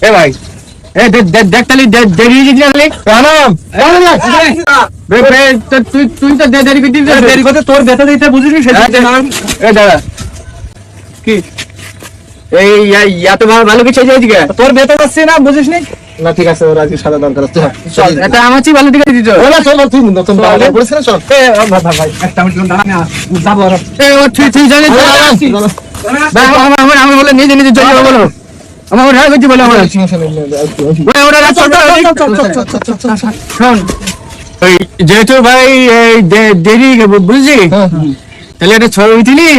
এ ভাই হয়ে তুই তো দেরি করতে তোর ব্যথা দিতে বুঝিস নি হ্যাঁ, দে- এ দাদা কি এই এত ভালো ভালো কিছু হয়েছে তোর ব্যথা যাচ্ছে না বুঝিস নি না ঠিক আছে ওর আজকে সাদা দরকার আছে চল এটা আমার চেয়ে ভালো দিকে চল তুই নতুন চল। বাবা বলেছিস না চল এ ভাই ভাই একটা মিনিট দাঁড়া না যাব আর এ ও তুই জানিস তো? ভাই, আমার আমার আমার বলে নিজে নিজে চলে বলো আমার ওটা করছি বলে আমার ওই ওটা রাত শোন ওই যেহেতু ভাই এই দেরি বুঝলি? তাহলে একটা ছবি উঠিলি?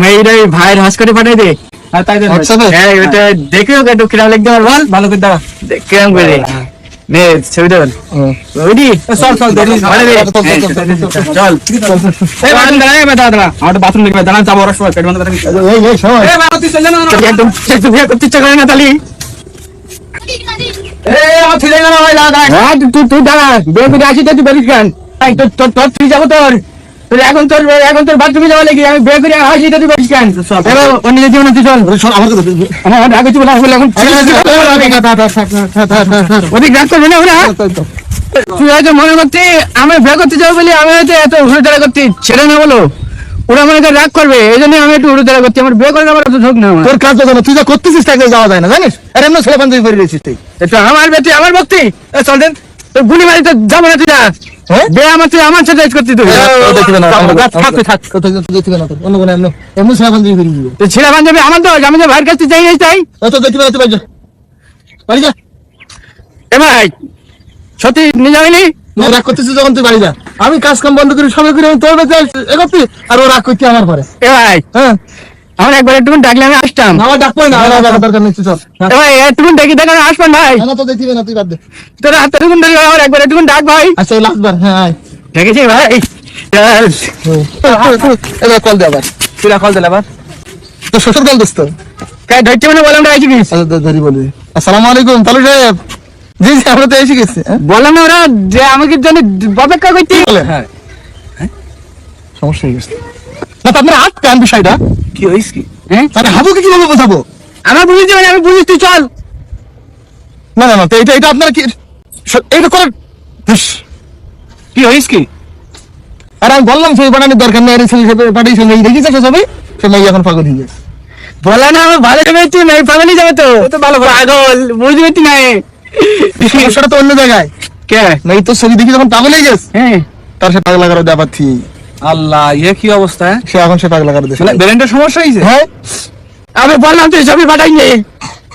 মেয়েরা ভাইয়ের হাস করে পাঠাই দে। আর তাই হ্যাঁ ওটা দেখে ওকে একটু কিরাম লিখতে পার বল। ভালো করে দাঁড়া। কিরাম করে? নে ছবিটা বল ওইটি চল চল দেরি। চল, চল, হ্যাঁ, চল, এই বাথরুম দাঁড়া এই দাঁড়া। দাঁড়া আমার বাথরুম দেখবে দাঁড়া যাব ওরা সবাই পেট বন্ধ করে এই এই শোন এ বাবা তুই চল না একদম একটু বিয়ে করতে ইচ্ছা করে না তালি। এই আমার ছেলে না ভাই দাঁড়া হ্যাঁ তুই তুই- তুই দাঁড়া। বের আসি তুই বেরিস কেন তোর তোর তোর তুই যাব তোর। এখন তোর এখন তোর বাথরুমে যাওয়া লাগি আমি বের করে আসি তুই বেরিস কেন এবার অন্য যে জীবনে তুই চল আমার কথা আমার আমার আগে চলে আসলে এখন ওদিক রাগ করবে ওরা তুই হয়তো মনে করতে আমি বিয়ে করতে যাব বলে আমি হয়তো এত হুড়োতাড়া করতে ছেড়ে না বলো ওরা মনে করে রাগ করবে এই জন্য আমি একটু হুড়োতাড়া করছি আমার বিয়ে করে আমার ঝোঁক না তোর কাজ তো তুই যা করতেছিস তাকে যাওয়া যায় না জানিস আর এমন ছেলে বান্ধবী করে রয়েছিস তুই এটা আমার বেটি আমার ভক্তি এ, চল দেন তোর গুলি মারি তো যাব না তুই যা? বে আমার তুই আমার সাথে করতি তুই থাক তুই থাক অন্য কোনো এমন এমন ছেলে বান্ধবী করে দিবি তুই ছেলে বান্ধবী আমার তো আমি তো ভাইয়ের কাছে যাই নাই তো দেখবি না তুই বাড়ি যা। এ ভাই সত্যি নিয়ে যাবিনি রাগ করতেছিস যখন তুই বাড়ি যা। আমি কাজ কাম বন্ধ করি সবাই করে তোর করতি আর ও রাগ করতে আমার পরে। এ ভাই হ্যাঁ। আমার একবার একটু ডাকলে আমি আসতাম। আমার ডাক না আমার ডাকার দরকার নেই চল ভাই একটু দেখি দেখ আমি আসবেন ভাই? না, না তো দেখবি না তুই বাদ দে। তোর হাতে ধরে আমার একবার একটু ডাক ভাই। আচ্ছা লাস্ট বার হ্যাঁ আয়। দেখেছি ভাই। এবার কল দে আবার। তুই কল দিলে আবার। তো শ্বশুর কল দিস তো কাই ধরতে মানে বললাম আচ্ছা ধ- ধরি বলি। আসসালামু আলাইকুম তালু সাহেব। জি জি আমরা তো এসে গেছি হ্যাঁ? বললাম না ওরা যে আমাকে জন্য অপেক্ষা করতে হ্যাঁ। সমস্যা হয়ে গেছে। না তো আপনার হাত কান বিষয়টা। কি হইস কি? হ্যাঁ? তাহলে হাবুকে কীভাবে বোঝাবো? আমার আমি বুঝিস তুই চল। না না না তো এটা এটা আপনার কি এটা করার কি হইস কি? আর আমি বললাম সেই বানানোর দরকার নেই ছেলে এই দেখিছে সে সবাই সে মেয়ে এখন পাগল হয়ে গেছে। বলা না আমার ভালো যাবে তুই পাগলই যাবে তো। তো ভালো পাগল বুঝবি তুই নাই সমস্যাটা তো অন্য জায়গায়। কে? মেয়ে তো ছবি দেখি যখন পাগল হয়ে গেছে। হ্যাঁ। তার সে পাগলা করে ব্যাপার পাচ্ছি আল্লাহ ইয়ে কি অবস্থা হ্যাঁ? সে এখন সে পাগলা করে দেশে ব্রেনটা সমস্যা হয়েছে? হ্যাঁ। আমি বললাম তুই ছবি পাঠাই নে।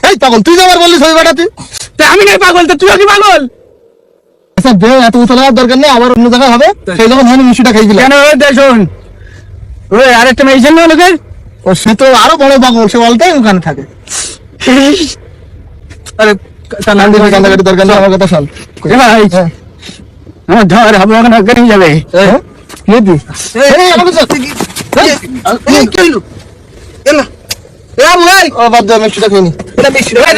এই পাগল তুই যাবার বললি ছবি পাঠাতে? তা আমি নাই পাগল তো তুই কি পাগল? আচ্ছা বে এত উতলা হওয়ার দরকার নেই আবার অন্য জায়গায় হবে। সেই যখন আমি মিষ্টিটা খাই দিলাম কেন ওই শোন। ওই আরেকটা মেয়েছেন না লোকের। ও সে তো আরও বড় পাগল সে অলটাই ওখানে থাকে। আরে কান্দি কান্দাকাটি দরকার নেই আমার কথা শোন। এ হ্যাঁ। আমার ধর ওখানে হয়ে যাবে। হ্যাঁ?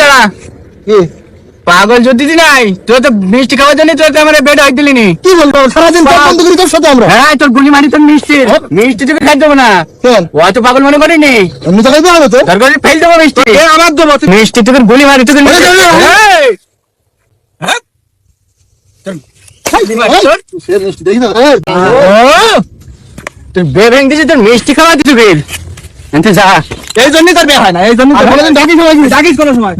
দাঁড়া। কি? পাগল যদি নাই। তোর তো মিষ্টি খাওয়ার জন্য তোর তো আমার বেড হয়ে দিলি নি। কি বলব? সারাদিন বন্ধ করি তোর সাথে আমরা। হ্যাঁ তোর গুলি মারি তোর মিষ্টি মিষ্টি তোকে খাই দেবো না। ও তো পাগল মনে করিনি। এমনি তো খাইতে হবে তো। তোর কাছে ফেল দেবো মিষ্টি। আমার দেবো মিষ্টি তোকে গুলি মারি তোকে ওরে, ওরে, ওরে। এই! সে মিষ্টি দেখি তো এই, ও! তোর বে ভেঙে তোর মিষ্টি খাওয়া বের যা এই জন্যই তোর বের হয় না এই জন্যই আর তার- কোনোদিন ডাকিস? ডাকিস কোনো সময়